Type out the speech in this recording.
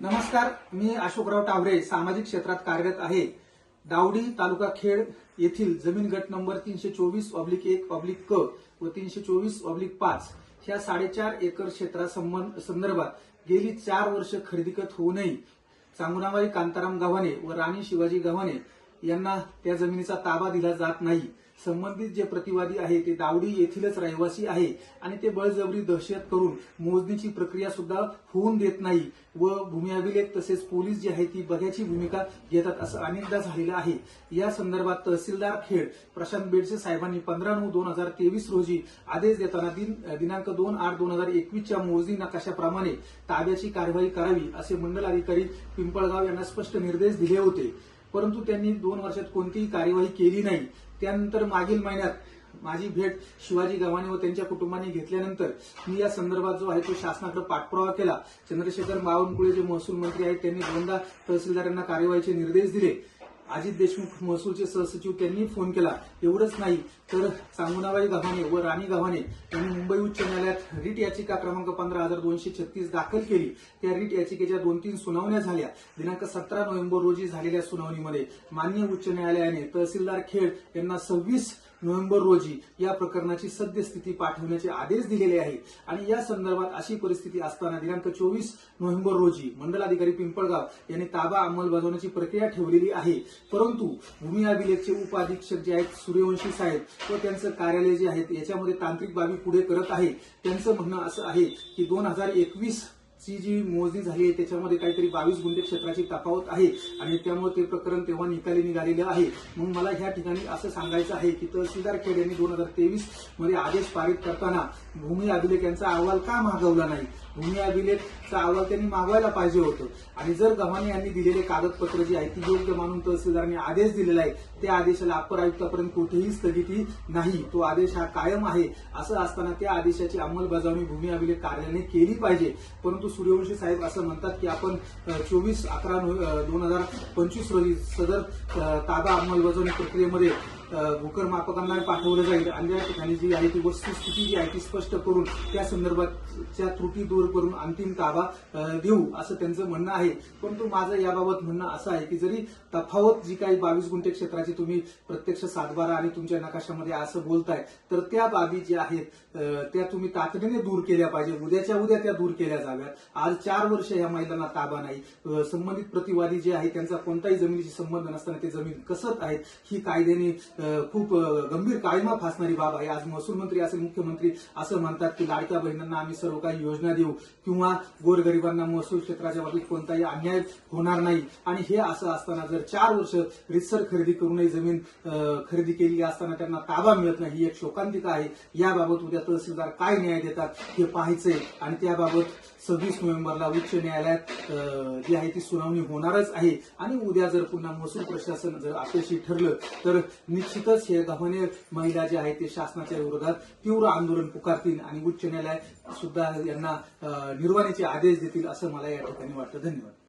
नमस्कार मी अशोकराव टावरे सामाजिक क्षेत्रात कार्यरत आहे. दावडी तालुका खेड येथील जमीन गट नंबर तीनशे चोवीस ऑब्लिक एक ऑब्लिक क व तीनशे चोवीस ऑब्लिक पाच ह्या साडेचार एकर क्षेत्रासंबंध संदर्भात गेली चार वर्ष होऊ होऊनही चांगुणाबाई कांताराम गव्हाणे व राणी शिवाजी गव्हाणे यांना त्या जमिनीचा ताबा दिला जात नाही. संबंधित जे प्रतिवादी आहे ते दावडी येथीलच रहिवासी आहे आणि ते बळजबरी दहशत करून मोजणीची प्रक्रिया सुद्धा होऊन देत नाही व भूमी अभिलेख तसेच पोलीस जी आहे ती बघ्याची भूमिका घेतात असं अनेकदा झालेलं आहे. या संदर्भात तहसीलदार खेड प्रशांत बेडसे साहेबांनी पंधरा नऊ दोन हजार तेवीस रोजी आदेश देताना दिन दिनांक दोन आठ दोन हजार एकवीसच्या मोजणी नकाशाप्रमाणे ताब्याची कारवाई करावी असे मंडल अधिकारी पिंपळगाव यांना स्पष्ट निर्देश दिले होते. परंतु त्यांनी दोन वर्षात कोणतीही कार्यवाही केली नाही. त्यानंतर मागील महिन्यात माझी भेट शिवाजी गव्हाणे व त्यांच्या कुटुंबाने घेतल्यानंतर मी या संदर्भात जो आहे तो शासनाकडे पाठपुरावा केला. चंद्रशेखर बावनकुळे जे महसूल मंत्री आहेत त्यांनी दोनदा तहसीलदारांना कार्यवाहीचे निर्देश दिले. अजित देशमुख महसूलचे सहसचिव त्यांनी फोन केला. एवढंच नाही तर सांगुनाबाई गव्हाणे व राणी गव्हाणे यांनी मुंबई उच्च न्यायालयात रिट याचिका क्रमांक पंधरा हजार दोनशे छत्तीस दाखल केली. त्या रिट याचिकेच्या दोन तीन सुनावण्या झाल्या. दिनांक सतरा नोव्हेंबर रोजी झालेल्या सुनावणीमध्ये मान्य उच्च न्यायालयाने तहसीलदार खेड यांना सव्वीस नोव्हेंबर रोजी या प्रकरणाची सद्यस्थिती पाठवण्याचे आदेश दिलेले आहे आणि या संदर्भात अशी परिस्थिती असताना दिनांक चोवीस नोव्हेंबर रोजी मंडलाधिकारी पिंपळगाव यांनी ताबा अंमलबजावण्याची प्रक्रिया ठेवलेली आहे. परंतु भूमी अभिलेखचे उपाधीक्षक जे आहेत सूर्यवंशी साहेब व त्यांचं कार्यालय जे आहेत याच्यामध्ये तांत्रिक बाबी पुढे करत आहे त्यांचं म्हणणं असं आहे की दोन हजार एकवीस ची जी मोजणी झाली आहे त्याच्यामध्ये काहीतरी बावीस गुंठे क्षेत्राची तफावत आहे आणि त्यामुळे ते प्रकरण तेव्हा निकाली निघालेलं आहे. म्हणून मला ह्या ठिकाणी असं सांगायचं आहे की तहसीलदार खेड यांनी दोन हजार तेवीसमध्ये आदेश पारित करताना भूमी अभिलेख यांचा अहवाल का मागवला नाही? भूमी अभिलेखचा अहवाल त्यांनी मागवायला पाहिजे होतं. आणि जर गव्हाणे यांनी दिलेले कागदपत्र जी आहे ती योग्य मानून तहसीलदारांनी आदेश दिलेला आहे त्या आदेशाला अप्पर आयुक्तापर्यंत कुठेही स्थगिती नाही. तो आदेश हा कायम आहे. असं असताना त्या आदेशाची अंमलबजावणी भूमी अभिलेख कार्यालयाने केली पाहिजे. परंतु सूर्यवंशी साहेब असं म्हणतात की आपण चोवीस अकरा दोन हजार पंचवीस रोजी सदर ताबा अंमलबजावणी प्रक्रियेमध्ये भूकरमापकांना पाठवलं जाईल. आणि त्या ठिकाणी जी आहे ती वस्तुस्थिती जी आहे ती स्पष्ट करून त्या संदर्भातच्या त्रुटी दूर करून अंतिम ताबा देऊ असं त्यांचं म्हणणं आहे. परंतु माझं याबाबत म्हणणं असं आहे की जरी तफावत जी काही बावीस गुंठे क्षेत्राची तुम्ही प्रत्यक्ष सातबारा आणि तुमच्या नकाशामध्ये असं बोलताय तर त्या बाबी ज्या आहेत त्या तुम्ही तातडीने दूर केल्या पाहिजे उद्याच्या उद्या त्या दूर केल्या जाव्यात. आज चार वर्ष या महिलांना ताबा नाही. संबंधित प्रतिवादी जे आहे त्यांचा कोणताही जमिनीशी संबंध नसताना ते जमीन कसत आहेत ही कायद्याने खूप गंभीर काळीमा फासणारी बाब आहे. आज महसूल मंत्री असेल मुख्यमंत्री असं म्हणतात की लाडक्या बहिणींना आम्ही सर्व काही योजना देऊ किंवा गोरगरिबांना महसूल क्षेत्राच्या बाबतीत कोणताही अन्याय होणार नाही. आणि हे असं असताना जर चार वर्ष रितसर खरेदी करूनही जमीन खरेदी केली असताना त्यांना ताबा मिळत नाही ही एक शोकांतिका आहे. याबाबत उद्या तहसीलदार काय न्याय देतात हे पाहायचंय. आणि त्याबाबत सव्वीस नोव्हेंबरला उच्च न्यायालयात जी आहे ती सुनावणी होणारच आहे. आणि उद्या जर पुन्हा महसूल प्रशासन जर अपयशी ठरलं तर निश्चितच हे गव्हाणे महिला जे आहेत ते शासनाच्या विरोधात तीव्र आंदोलन पुकारतील आणि उच्च न्यायालय सुद्धा यांना निर्वाणीचे आदेश देतील असं मला या ठिकाणी वाटतं. धन्यवाद.